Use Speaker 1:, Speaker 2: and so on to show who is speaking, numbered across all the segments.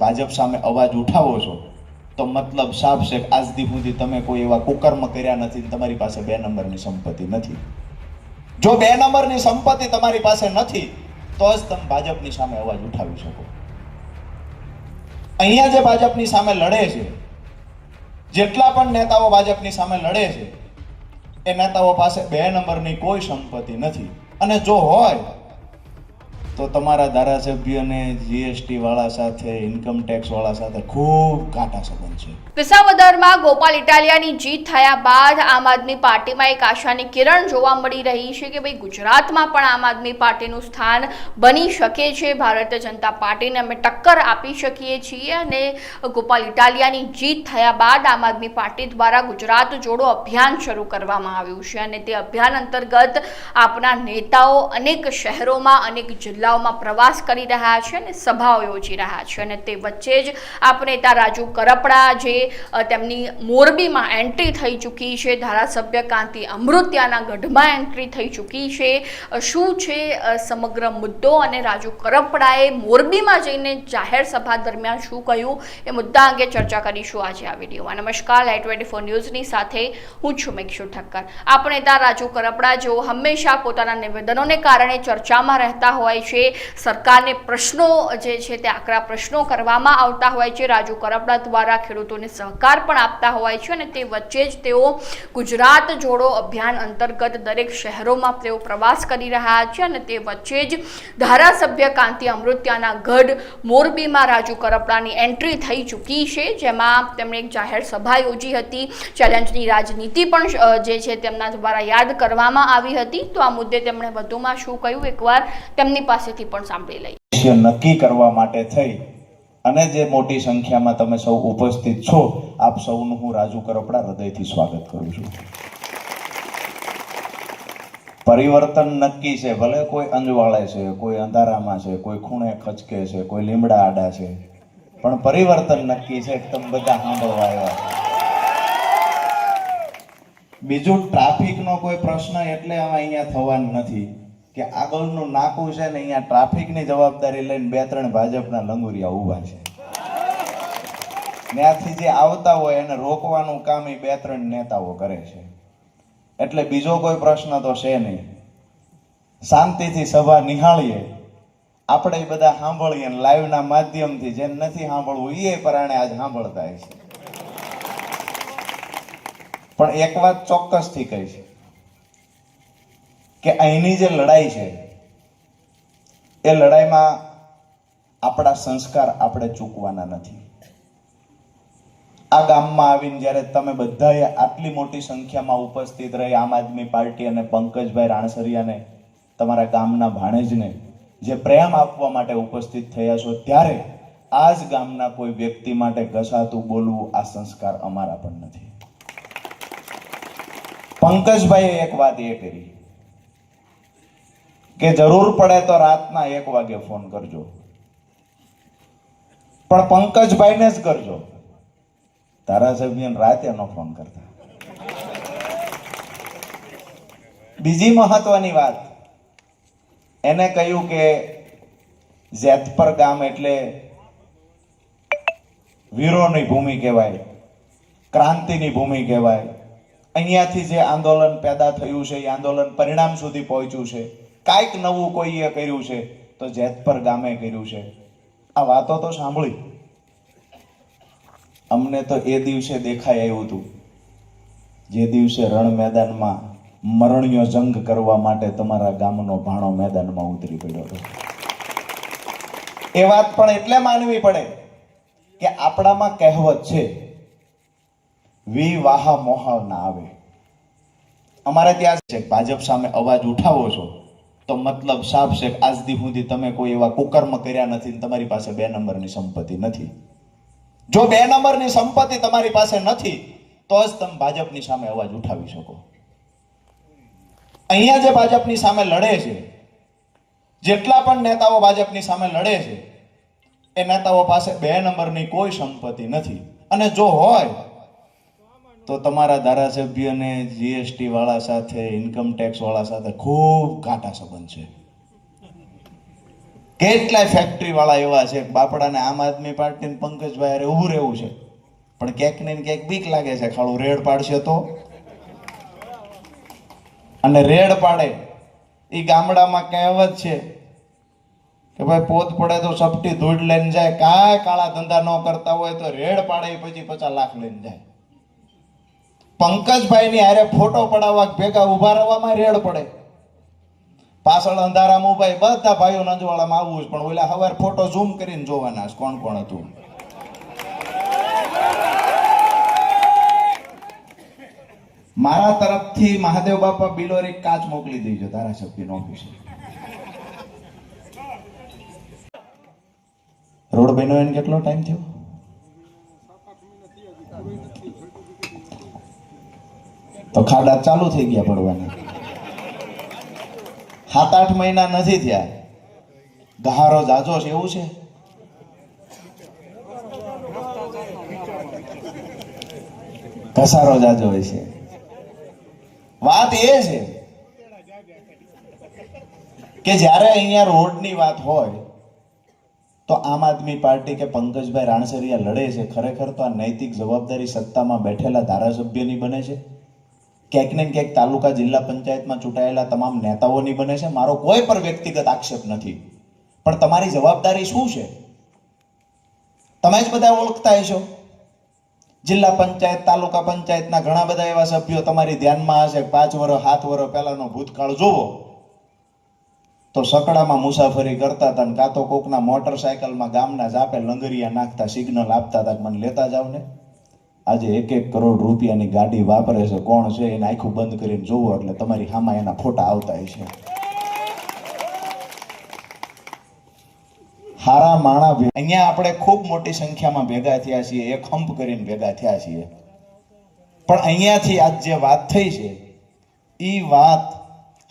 Speaker 1: ભાજપ સામે અવાજ ઉઠાવો છો, તો મતલબ સાફ છે કે આજથી સુધી તમે કોઈ એવા કુકર્મ કર્યા નથી તમારી પાસે બે નંબરની સંપત્તિ નથી. જો બે નંબરની સંપત્તિ તમારી પાસે નથી, તો જ તમે ભાજપની સામે અવાજ ઉઠાવી શકો. અહીંયા જે ભાજપની સામે લડે છે, જેટલા પણ નેતાઓ ભાજપની સામે લડે છે, એ નેતાઓ પાસે બે નંબરની કોઈ સંપત્તિ નથી. અને જો હોય તો તમારા ધારાસભ્યને જીએસટી વાળા સાથે ઇન્કમ ટેક્સ વાળા સાથે ખૂબ કાંટા સંબંધ છે.
Speaker 2: વિસાવદરમાં ગોપાલ ઇટાલિયાની જીત થયા બાદ આમ આદમી પાર્ટીમાં એક આશાની કિરણ જોવા મળી રહી છે કે ભાઈ ગુજરાતમાં પણ આમ આદમી પાર્ટીનું સ્થાન બની શકે છે. ભારતીય જનતા પાર્ટીને અમે ટક્કર આપી શકીએ છીએ અને ગોપાલ ઇટાલિયાની જીત થયા બાદ આમ આદમી પાર્ટી દ્વારા ગુજરાત જોડો અભિયાન શરૂ કરવામાં આવ્યું છે અને તે અભિયાન અંતર્ગત આપના નેતાઓ અનેક શહેરોમાં, અનેક જિલ્લાઓમાં પ્રવાસ કરી રહ્યા છે અને સભાઓ યોજી રહ્યા છે. અને તે વચ્ચે જ આપણે નેતા રાજુ કરપડા જે તેમની મોરબીમાં એન્ટ્રી થઈ ચૂકી છે, ધારાસભ્ય કાંતિ અમૃત્યાના ગઢમાં એન્ટ્રી થઈ ચૂકી છે. શું છે સમગ્ર મુદ્દો અને રાજુ કરપડાએ મોરબીમાં જઈને જાહેર સભા દરમિયાન શું કહ્યું? એ મુદ્દા અંગે ચર્ચા કરીશું આજે આ વિડીયોમાં. નમસ્કાર લાઈટ ટ્વેન્ટી ફોર ન્યૂઝની સાથે હું છું મેક્ષુ ઠક્કર. આપણે નેતા રાજુ કરપડા જેઓ હંમેશા પોતાના નિવેદનોને કારણે ચર્ચામાં રહેતા હોય છે સરકારને પ્રશ્નો જે છે તે આકરા પ્રશ્નો કરવામાં આવતા હોય છે. રાજુ કરપડા દ્વારા ખેડૂતોને સહકાર પણ આપતા હોય છે અને તે વચ્ચે જ તેઓ ગુજરાત જોડો અભિયાન અંતર્ગત દરેક શહેરોમાં તેઓ પ્રવાસ કરી રહ્યા છે અને તે વચ્ચે જ ધારાસભ્ય કાંતિ અમૃત્યાના ગઢ મોરબીમાં રાજુ કરપડાની એન્ટ્રી થઈ ચૂકી છે. જેમાં તેમણે એક જાહેર સભા યોજી હતી. ચેલેન્જની રાજનીતિ પણ જે છે તેમના દ્વારા યાદ કરવામાં આવી હતી. તો આ મુદ્દે તેમણે વધુમાં શું કહ્યું? એકવાર તેમની પાસેથી પણ સાંભળી લઈએ
Speaker 1: નક્કી કરવા માટે થઈ અને જે મોટી સંખ્યામાં તમે સૌ ઉપસ્થિત છો, આપ સૌનું હું રાજુ કરપડા હૃદયથી સ્વાગત કરું છું. પરિવર્તન નક્કી છે, ભલે કોઈ અંજવાળે છે, કોઈ અંધારામાં છે, કોઈ ખૂણે ખચકે છે, કોઈ લીમડા આડા છે, પણ પરિવર્તન નક્કી છે, તમે બધા સાંભળવા આવ્યા. બીજું, ટ્રાફિકનો કોઈ પ્રશ્ન એટલે હવે અહીંયા થવાનું નથી. કે આગળનું નાકું છે ને અહીંયા ટ્રાફિકની જવાબદારી લઈને બે ત્રણ ભાજપના લંગુરિયા ઊભા છે. ત્યાંથી જે આવતા હોય એને રોકવાનું કામ એ બે ત્રણ નેતાઓ કરે છે. એટલે બીજો કોઈ પ્રશ્ન તો છે નહીં. શાંતિથી સભા નિહાળીએ. આપણે બધા સાંભળીએ લાઈવના માધ્યમથી જેને નથી સાંભળવું એ પરાણે આજ સાંભળતા છે પણ એક વાત ચોક્કસથી કહી છે. કે અહીંની જે લડાઈ છે, એ લડાઈમાં આપણા સંસ્કાર આપણે ચૂકવાના નથી. આ ગામમાં આવીને જ્યારે તમે બધાએ આટલી મોટી સંખ્યામાં ઉપસ્થિત રહી, આમ આદમી પાર્ટી અને પંકજભાઈ રાણસરિયાને, તમારા ગામના ભાણેજને, જે પ્રેમ આપવા માટે ઉપસ્થિત થયા છો, ત્યારે આ જ ગામના કોઈ વ્યક્તિ માટે ઘસાતું બોલવું આ સંસ્કાર અમારા પણ નથી. પંકજભાઈએ એક વાત એ કરી. કે જરૂર પડે તો રાતના એક વાગે ફોન કરજો. પણ પંકજભાઈને જ કરજો. ધારાસભ્ય રાતે નો ફોન કરતા. બીજી મહત્વની વાત. એને કહ્યું કે જેતપર ગામ એટલે વીરોની ભૂમિ કહેવાય, ક્રાંતિની ભૂમિ કહેવાય. અહીંયાથી જે આંદોલન પેદા થયું છે, એ આંદોલન પરિણામ સુધી પહોંચ્યું છે. કાંઈક નવું કોઈએ કર્યું છે, તો જેતપર ગામે કર્યું છે. આ વાતો તો સાંભળી. અમને તો એ દિવસે દેખાય આવ્યું હતું. જે દિવસે રણ મેદાનમાં મરણ્યો જંગ કરવા માટે તમારા ગામનો ભાણો મેદાનમાં ઉતરી પડ્યો હતો. એ વાત પણ એટલે માનવી પડે કે આપણામાં કહેવત છે, વિવાહ મોહા ના આવે. અમારે ત્યાં છે ભાજપ સામે અવાજ ઉઠાવો છો. તો મતલબ સાફ છે કે આજ સુધી તમે કોઈ એવા કુકર્મ કર્યા નથી તમારી પાસે બે નંબરની સંપત્તિ નથી. જો બે નંબરની સંપત્તિ તમારી પાસે નથી, તો જ તમે ભાજપની સામે અવાજ ઉઠાવી શકો. અહીંયા જે ભાજપની સામે લડે છે, જેટલા પણ નેતાઓ ભાજપની સામે લડે છે, એ નેતાઓ પાસે બે નંબરની કોઈ સંપત્તિ નથી. અને જો હોય તો તમારા ધારાસભ્યને જીએસટી વાળા સાથે ઇન્કમ ટેક્સ વાળા સાથે ખૂબ કાંટા સંબંધ છે. કેટલાય ફેક્ટરી વાળા એવા છે, બાપડાને આમ આદમી પાર્ટીને પંકજભાઈ અરે ઊભું રહેવું છે. પણ ક્યાંક ને ક્યાંક બીક લાગે છે ખાલું રેડ પાડશે તો. અને રેડ પાડે. એ ગામડામાં કહેવત છે કે ભાઈ પોત પડે તો સપટી ધૂળ લઈને જાય, કાંઈ કાળા ધંધા ન કરતા હોય તો રેડ પાડે પછી પચાસ લાખ લઈને જાય. પંકજભાઈ ની હારે ફોટો પડાવવા ભેગા ઊભા રહેવામાં રેડ પડે. પાછળ અંધારામાં ઊભા બધા ભાઈઓ નંજવાળામાં આવવું જ, પણ ઓલા હવાર ફોટો ઝૂમ કરીને જોવાના કોણ કોણ હતું? મારા તરફથી મહાદેવ બાપા બિલોરી કાચ મોકલી દેજો, ધારાસભ્યની ઓફિસે રોડ બન્યો એને કેટલો ટાઈમ થયો? તો ખાડા ચાલુ થઈ ગયા પડવાના સાત આઠ મહિના નથી થયા. ગહારો જાજો છે, એવું છે? ઘસારો જાજો હોય છે. વાત એ છે કે જ્યારે અહીંયા રોડની વાત હોય, તો આમ આદમી પાર્ટી કે પંકજભાઈ રાણસરિયા લડે છે, ખરેખર તો આ નૈતિક જવાબદારી સત્તામાં બેઠેલા ધારાસભ્યની બને છે? ક્યાંક ને ક્યાંક તાલુકા જિલ્લા પંચાયતમાં ચૂંટાયેલા તમામ નેતાઓની બને છે. મારો કોઈ પણ વ્યક્તિગત આક્ષેપ નથી. પણ તમારી જવાબદારી શું છે? તમે જ બધા ઓળખતા હશો. જિલ્લા પંચાયત, તાલુકા પંચાયતના ઘણા બધા એવા સભ્યો તમારી ધ્યાનમાં હશે. પાંચ વર્ષ સાત વર્ષ પહેલાનો ભૂતકાળ જુઓ. તો સકડામાં મુસાફરી કરતા હતા કાં તો કોકના મોટરસાયકલમાં ગામના જાપે લંગરિયા નાખતા સિગ્નલ આપતા હતા મને લેતા જાવ ને આજે એક એક કરોડ રૂપિયાની ગાડી વાપરે છે, કોણ છે, એને આખું બંધ કરીને જોવો એટલે તમારી હામા એના ફોટા આવતા છે હારા માણા અહીંયા આપણે ખૂબ મોટી સંખ્યામાં ભેગા થયા છીએ, એક હંપ કરીને ભેગા થયા છીએ. પણ અહીંયાથી આજ જે વાત થઈ છે એ વાત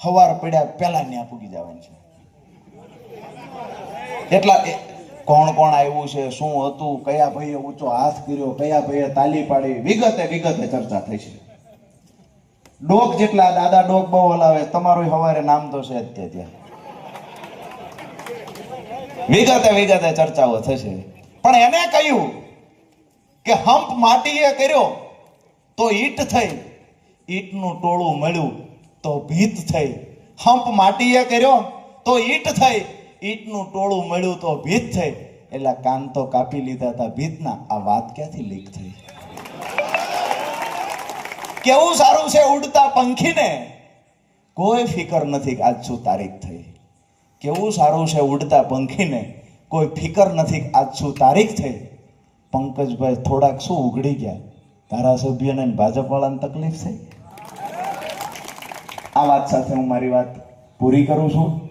Speaker 1: હવાર પડ્યા પહેલા ત્યાં પૂગી જવાની છે. એટલા કોણ કોણ આવ્યું છે, શું હતું, કયા ભાઈએ ઊંચો હાથ કર્યો, કયા ભાઈએ તાલી પાડી, વિગતે વિગતે ચર્ચા થઈ છે. ડોક જેટલા દાદા ડોક બહુ હલાવે, તમારું હવારે નામ તો છે જ તે ત્યાં. વિગતે વિગતે ચર્ચાઓ થશે. પણ એને કહ્યું કે હંપ માટીએ કર્યો, તો ઈટ થઈ. ઈટનું ટોળું મળ્યું, તો ભીત થઈ. હંપ માટીએ કર્યો, તો ઈટ થઈ. ઈટનું ટોળું મળ્યું તો ભીત થઈ. એટલે કાન તો કાપી લીધા હતા ભીતના. આ વાત ક્યાંથી લીક થઈ? કેવું સારું છે ઉડતા પંખીને? કોઈ ફિકર નથી આજ શું તારીખ થઈ. કેવું સારું છે ઉડતા પંખીને? કોઈ ફિકર નથી આજ શું તારીખ થઈ. પંકજભાઈ થોડાક શું ઉઘડી ગયા. ધારાસભ્યને ભાજપવાળાને તકલીફ થઈ? આ વાત સાથે હું મારી વાત પૂરી કરું છું.